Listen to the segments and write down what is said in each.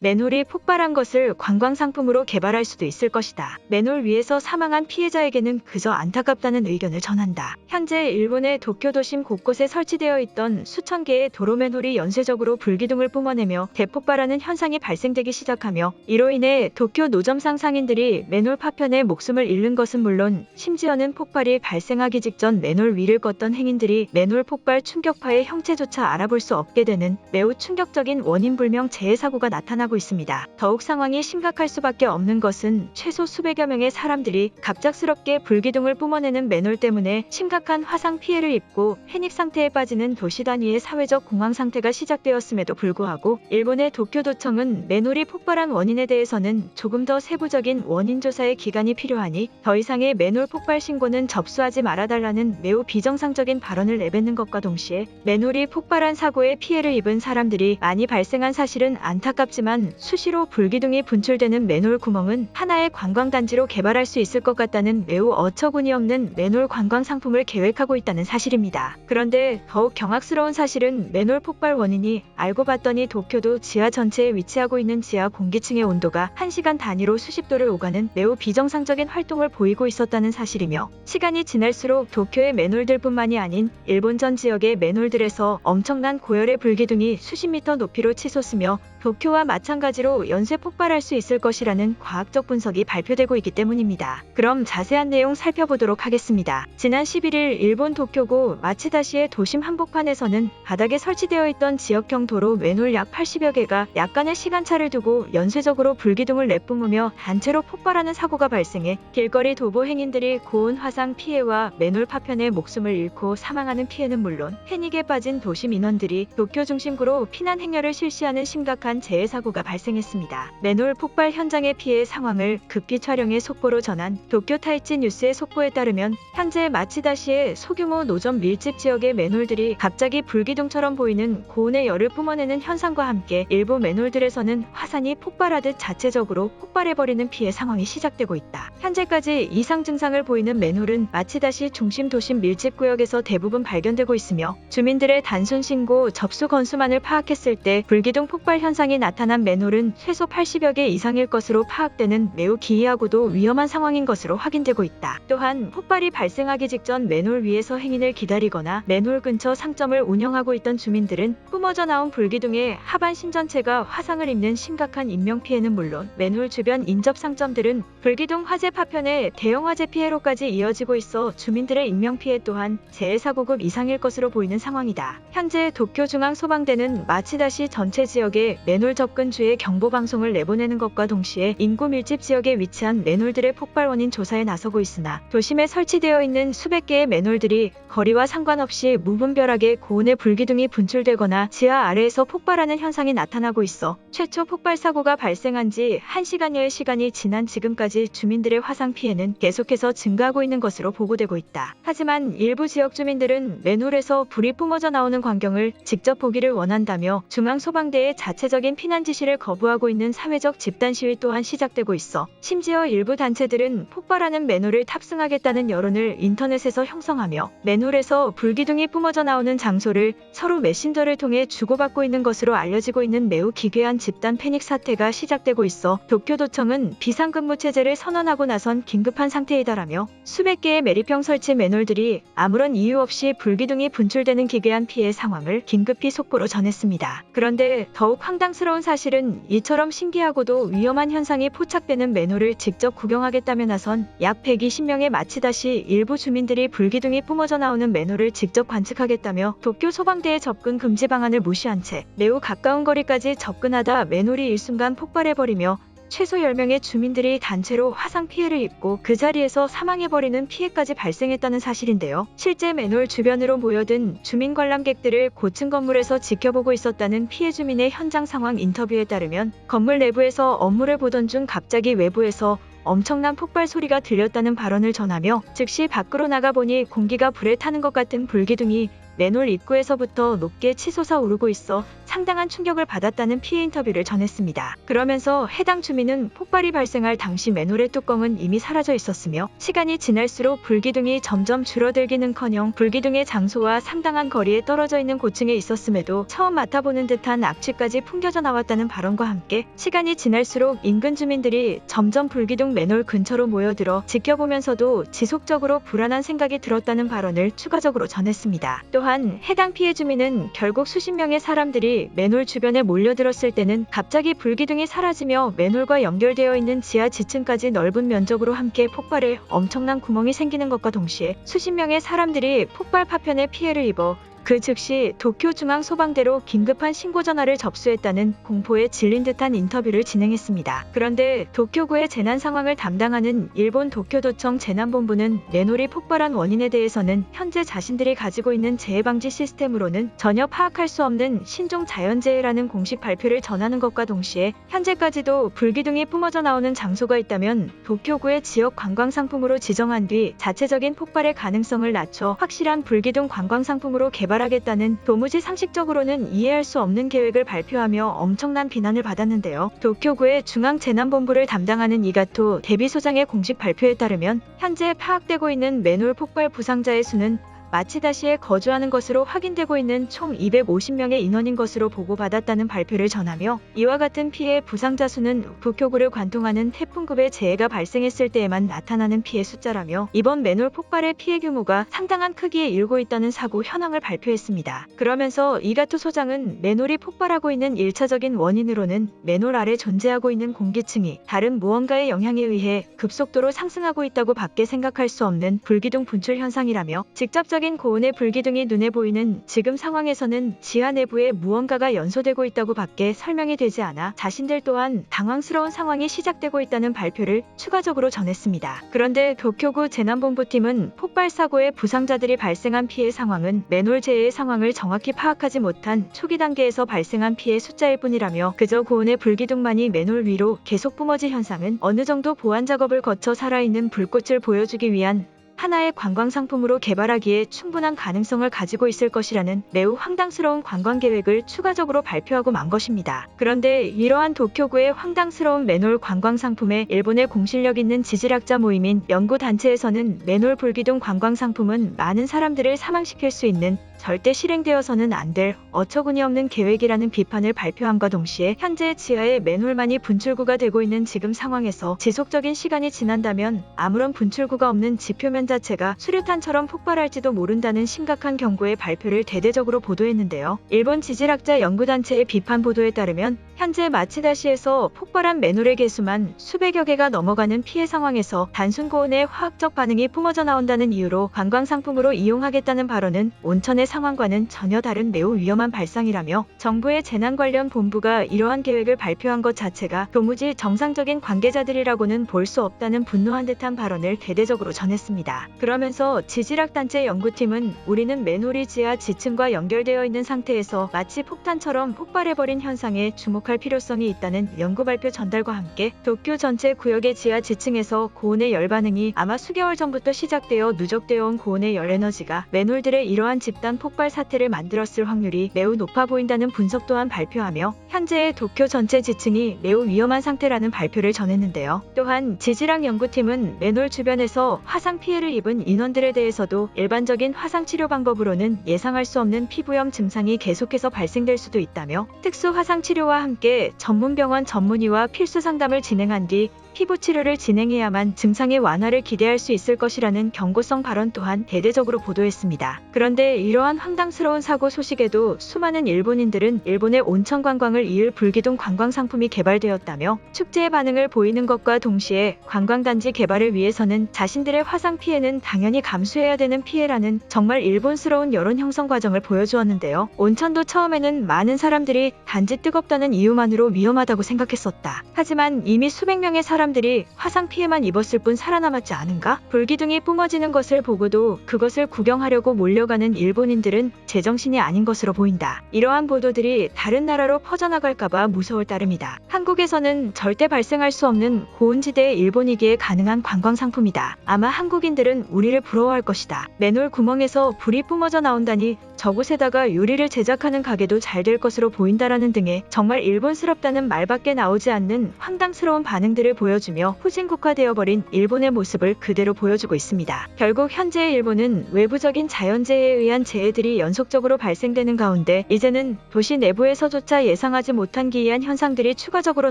맨홀이 폭발한 것을 관광 상품으로 개발할 수도 있을 것이다. 맨홀 위에서 사망한 피해자에게는 그저 안타깝다는 의견을 전한다. 현재 일본의 도쿄 도심 곳곳에 설치되어 있던 수천 개의 도로 맨홀이 연쇄적으로 불기둥을 뿜어내며 대폭발하는 현상이 발생되기 시작하며 이로 인해 도쿄 노점상 상인들이 맨홀 파편에 목숨을 잃는 것은 물론 심지어는 폭발이 발생하기 직전 맨홀 위를 걷던 행인들이 맨홀 폭발 충격파의 형체조차 알아볼 수 없게 되는 매우 충격적인 원인 불명 재해 사고가 나타나고 있습니다. 더욱 상황이 심각할 수밖에 없는 것은 최소 수백여 명의 사람들이 갑작스럽게 불기둥을 뿜어내는 맨홀 때문에 심각한 화상 피해를 입고 패닉 상태에 빠지는 도시 단위의 사회적 공황 상태가 시작되었음에도 불구하고 일본의 도쿄도청은 맨홀이 폭발한 원인에 대해서는 조금 더 세부적인 원인 조사의 기간이 필요하니 더 이상의 맨홀 폭발 신고는 접수하지 말아달라는 매우 비정상적인 발언을 내뱉는 것과 동시에 맨홀이 폭발한 사고에 피해를 입은 사람들이 많이 발생한 사실은 안타깝지만 수시로 불기둥이 분출되는 맨홀 구멍은 하나의 관광단지로 개발할 수 있을 것 같다는 매우 어처구니 없는 맨홀 관광 상품을 계획하고 있다는 사실입니다. 그런데 더욱 경악스러운 사실은 맨홀 폭발 원인이 알고 봤더니 도쿄도 지하 전체에 위치하고 있는 지하 공기층의 온도가 1시간 단위로 수십 도를 오가는 매우 비정상적인 활동을 보이고 있었다는 사실이며 시간이 지날수록 도쿄의 맨홀들 뿐만이 아닌 일본 전 지역의 맨홀들에서 엄청난 고열의 불기둥이 수십 미터 높이로 치솟으며 도쿄와 마찬가지로 연쇄 폭발할 수 있을 것이라는 과학적 분석이 발표되고 있기 때문입니다. 그럼 자세한 내용 살펴보도록 하겠습니다. 지난 11일 일본 도쿄구 마치다시의 도심 한복판에서는 바닥에 설치되어 있던 지역형 도로 맨홀 약 80여 개가 약간의 시간차를 두고 연쇄적으로 불기둥을 내뿜으며 단체로 폭발하는 사고가 발생해 길거리 도보 행인들이 고온 화상 피해와 맨홀 파편에 목숨을 잃고 사망하는 피해는 물론 패닉에 빠진 도심 인원들이 도쿄 중심구로 피난 행렬을 실시하는 심각한 재해 사고가 발생했습니다. 맨홀 폭발 현장의 피해 상황을 급히 촬영해 속보로 전한 도쿄 타이치 뉴스의 속보에 따르면 현재 마치다시의 소규모 노점 밀집 지역의 맨홀들이 갑자기 불기둥처럼 보이는 고온의 열을 뿜어내는 현상과 함께 일부 맨홀들에서는 화산이 폭발하듯 자체적으로 폭발해버리는 피해 상황이 시작되고 있다. 현재까지 이상 증상을 보이는 맨홀은 마치다시 중심 도심 밀집 구역에서 대부분 발견되고 있으며 주민들의 단순 신고 접수 건수만을 파악했을 때 불기둥 폭발 현상 이 나타난 맨홀은 최소 80여 개 이상일 것으로 파악되는 매우 기이하고도 위험한 상황인 것으로 확인되고 있다. 또한 폭발이 발생하기 직전 맨홀 위에서 행인을 기다리거나 맨홀 근처 상점을 운영하고 있던 주민들은 뿜어져 나온 불기둥에 하반 신 전체가 화상을 입는 심각한 인명 피해는 물론 맨홀 주변 인접 상점들은 불기둥 화재 파편에 대형 화재 피해로까지 이어지고 있어 주민들의 인명 피해 또한 재해 사고급 이상일 것으로 보이는 상황이다. 현재 도쿄 중앙 소방대는 마치다시 전체 지역에 맨홀 접근 주의 경보 방송을 내보내는 것과 동시에 인구 밀집 지역에 위치한 맨홀들의 폭발 원인 조사에 나서고 있으나 도심에 설치되어 있는 수백 개의 맨홀들이 거리와 상관없이 무분별하게 고온의 불기둥이 분출되거나 지하 아래에서 폭발하는 현상이 나타나고 있어 최초 폭발 사고가 발생한 지 1시간여의 시간이 지난 지금까지 주민들의 화상 피해는 계속해서 증가하고 있는 것으로 보고되고 있다. 하지만 일부 지역 주민들은 맨홀에서 불이 뿜어져 나오는 광경을 직접 보기를 원한다며 중앙소방대의 자체적 인 피난 지시를 거부하고 있는 사회적 집단 시위 또한 시작되고 있어 심지어 일부 단체들은 폭발하는 맨홀을 탑승하겠다는 여론을 인터넷에서 형성하며 맨홀에서 불기둥이 뿜어져 나오는 장소를 서로 메신저를 통해 주고받고 있는 것으로 알려지고 있는 매우 기괴한 집단 패닉 사태가 시작되고 있어 도쿄도청은 비상근무 체제를 선언하고 나선 긴급한 상태이다라며 수백 개의 매립형 설치 맨홀들이 아무런 이유 없이 불기둥이 분출되는 기괴한 피해 상황을 긴급히 속보로 전했습니다. 그런데 더욱 황당 스러운 사실은 이처럼 신기하고도 위험한 현상이 포착되는 맨홀을 직접 구경하겠다며 나선 약 120명의 마치다시 일부 주민들이 불기둥이 뿜어져 나오는 맨홀을 직접 관측하겠다며 도쿄 소방대의 접근 금지 방안을 무시한 채 매우 가까운 거리까지 접근하다 맨홀이 일순간 폭발해버리며 최소 10명의 주민들이 단체로 화상 피해를 입고 그 자리에서 사망해버리는 피해까지 발생했다는 사실인데요. 실제 맨홀 주변으로 모여든 주민 관람객들을 고층 건물에서 지켜보고 있었다는 피해 주민의 현장 상황 인터뷰에 따르면 건물 내부에서 업무를 보던 중 갑자기 외부에서 엄청난 폭발 소리가 들렸다는 발언을 전하며 즉시 밖으로 나가보니 공기가 불에 타는 것 같은 불기둥이 맨홀 입구에서부터 높게 치솟아 오르고 있어 상당한 충격을 받았다는 피해 인터뷰를 전했습니다. 그러면서 해당 주민은 폭발이 발생할 당시 맨홀의 뚜껑은 이미 사라져 있었으며 시간이 지날수록 불기둥이 점점 줄어들기는커녕 불기둥의 장소와 상당한 거리에 떨어져 있는 고층에 있었음에도 처음 맡아보는 듯한 악취까지 풍겨져 나왔다는 발언과 함께 시간이 지날수록 인근 주민들이 점점 불기둥 맨홀 근처로 모여들어 지켜보면서도 지속적으로 불안한 생각이 들었다는 발언을 추가적으로 전했습니다. 또한 해당 피해 주민은 결국 수십 명의 사람들이 맨홀 주변에 몰려들었을 때는 갑자기 불기둥이 사라지며 맨홀과 연결되어 있는 지하 지층까지 넓은 면적으로 함께 폭발해 엄청난 구멍이 생기는 것과 동시에 수십 명의 사람들이 폭발 파편에 피해를 입어 그 즉시 도쿄 중앙 소방대로 긴급한 신고 전화를 접수했다는 공포에 질린 듯한 인터뷰를 진행했습니다. 그런데 도쿄구의 재난 상황을 담당하는 일본 도쿄도청 재난본부는 맨홀이 폭발한 원인에 대해서는 현재 자신들이 가지고 있는 재해방지 시스템으로는 전혀 파악할 수 없는 신종 자연재해라는 공식 발표를 전하는 것과 동시에 현재까지도 불기둥이 뿜어져 나오는 장소가 있다면 도쿄구의 지역 관광 상품으로 지정한 뒤 자체적인 폭발의 가능성을 낮춰 확실한 불기둥 관광 상품으로 개발 하겠다는 도무지 상식적으로는 이해할 수 없는 계획을 발표하며 엄청난 비난을 받았는데요. 도쿄구의 중앙재난본부를 담당하는 이가토 대비소장의 공식 발표에 따르면 현재 파악되고 있는 맨홀 폭발 부상자의 수는 마치다시에 거주하는 것으로 확인되고 있는 총 250명의 인원인 것으로 보고받았다는 발표를 전하며 이와 같은 피해 부상자 수는 도쿄구를 관통하는 태풍급의 재해가 발생했을 때에만 나타나는 피해 숫자라며 이번 맨홀 폭발의 피해 규모가 상당한 크기에 이르고 있다는 사고 현황을 발표했습니다. 그러면서 이가토 소장은 맨홀이 폭발하고 있는 1차적인 원인으로는 맨홀 아래 존재하고 있는 공기층이 다른 무언가의 영향에 의해 급속도로 상승하고 있다고 밖에 생각할 수 없는 불기둥 분출 현상이라며 직접적 인 적인 고온의 불기둥이 눈에 보이는 지금 상황에서는 지하 내부에 무언가가 연소되고 있다고 밖에 설명이 되지 않아 자신들 또한 당황스러운 상황이 시작되고 있다는 발표를 추가적으로 전했습니다. 그런데 도쿄구 재난본부팀은 폭발 사고의 부상자들이 발생한 피해 상황은 맨홀 재해의 상황을 정확히 파악하지 못한 초기 단계에서 발생한 피해 숫자일 뿐이라며 그저 고온의 불기둥만이 맨홀 위로 계속 뿜어질 현상은 어느 정도 보안 작업을 거쳐 살아있는 불꽃을 보여주기 위한 하나의 관광 상품으로 개발하기에 충분한 가능성을 가지고 있을 것이라는 매우 황당스러운 관광 계획을 추가적으로 발표하고 만 것입니다. 그런데 이러한 도쿄구의 황당스러운 맨홀 관광 상품에 일본의 공실력 있는 지질학자 모임인 연구단체에서는 맨홀 불기둥 관광 상품은 많은 사람들을 사망시킬 수 있는 절대 실행되어서는 안 될 어처구니 없는 계획이라는 비판을 발표함과 동시에 현재 지하에 맨홀만이 분출구가 되고 있는 지금 상황에서 지속적인 시간이 지난다면 아무런 분출구가 없는 지표면 자 체가 수류탄처럼 폭발할지도 모른다는 심각한 경고의 발표를 대대적으로 보도했는데요. 일본 지질학자 연구단체의 비판 보도에 따르면 현재 마치다시에서 폭발한 맨홀의 개수만 수백여 개가 넘어가는 피해 상황에서 단순 고온의 화학적 반응이 뿜어져 나온다는 이유로 관광 상품으로 이용하겠다는 발언은 온천의 상황과는 전혀 다른 매우 위험한 발상이라며 정부의 재난 관련 본부가 이러한 계획을 발표한 것 자체가 도무지 정상적인 관계자들이라고는 볼 수 없다는 분노한 듯한 발언을 대대적으로 전했습니다. 그러면서 지질학 단체 연구팀은 우리는 맨홀이 지하 지층과 연결되어 있는 상태에서 마치 폭탄처럼 폭발해버린 현상에 주목할 필요성이 있다는 연구 발표 전달과 함께 도쿄 전체 구역의 지하 지층에서 고온의 열 반응이 아마 수개월 전부터 시작되어 누적되어 온 고온의 열 에너지가 맨홀들의 이러한 집단 폭발 사태를 만들었을 확률이 매우 높아 보인다는 분석 또한 발표하며 현재의 도쿄 전체 지층이 매우 위험한 상태라는 발표를 전했는데요. 또한 지질학 연구팀은 맨홀 주변에서 화상 피해를 입은 인원들에 대해서도 일반적인 화상 치료 방법으로는 예상할 수 없는 피부염 증상이 계속해서 발생될 수도 있다며 특수 화상 치료와 함께 전문 병원 전문의와 필수 상담을 진행한 뒤 피부 치료를 진행해야만 증상의 완화를 기대할 수 있을 것이라는 경고성 발언 또한 대대적으로 보도했습니다. 그런데 이러한 황당스러운 사고 소식에도 수많은 일본인들은 일본의 온천 관광을 이을 불기둥 관광 상품이 개발되었다며 축제의 반응을 보이는 것과 동시에 관광단지 개발을 위해서는 자신들의 화상 피해는 당연히 감수해야 되는 피해라는 정말 일본스러운 여론 형성 과정을 보여주었는데요. 온천도 처음에는 많은 사람들이 단지 뜨겁다는 이유만으로 위험하다고 생각했었다. 하지만 이미 수백 명의 사람 사람들이 화상 피해만 입었을 뿐 살아남았지 않은가? 불기둥이 뿜어지는 것을 보고도 그것을 구경하려고 몰려가는 일본인들은 제정신이 아닌 것으로 보인다. 이러한 보도들이 다른 나라로 퍼져나갈까봐 무서울 따름이다. 한국에서는 절대 발생할 수 없는 고온지대의 일본이기에 가능한 관광 상품이다. 아마 한국인들은 우리를 부러워할 것이다. 맨홀 구멍에서 불이 뿜어져 나온다니 저곳에다가 요리를 제작하는 가게도 잘 될 것으로 보인다라는 등의 정말 일본스럽다는 말밖에 나오지 않는 황당스러운 반응들을 보여주며 후진국화되어버린 일본의 모습을 그대로 보여주고 있습니다. 결국 현재의 일본은 외부적인 자연재해에 의한 재해들이 연속적으로 발생되는 가운데 이제는 도시 내부에서조차 예상하지 못한 기이한 현상들이 추가적으로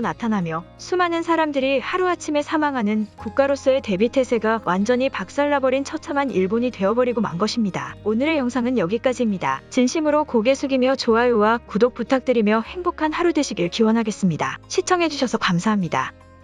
나타나며 수많은 사람들이 하루아침에 사망하는 국가로서의 대비태세가 완전히 박살나버린 처참한 일본이 되어버리고 만 것입니다. 오늘의 영상은 여기까지입 니다. 진심으로 고개 숙이며 좋아요와 구독 부탁드리며 행복한 하루 되시길 기원하겠습니다. 시청해주셔서 감사합니다.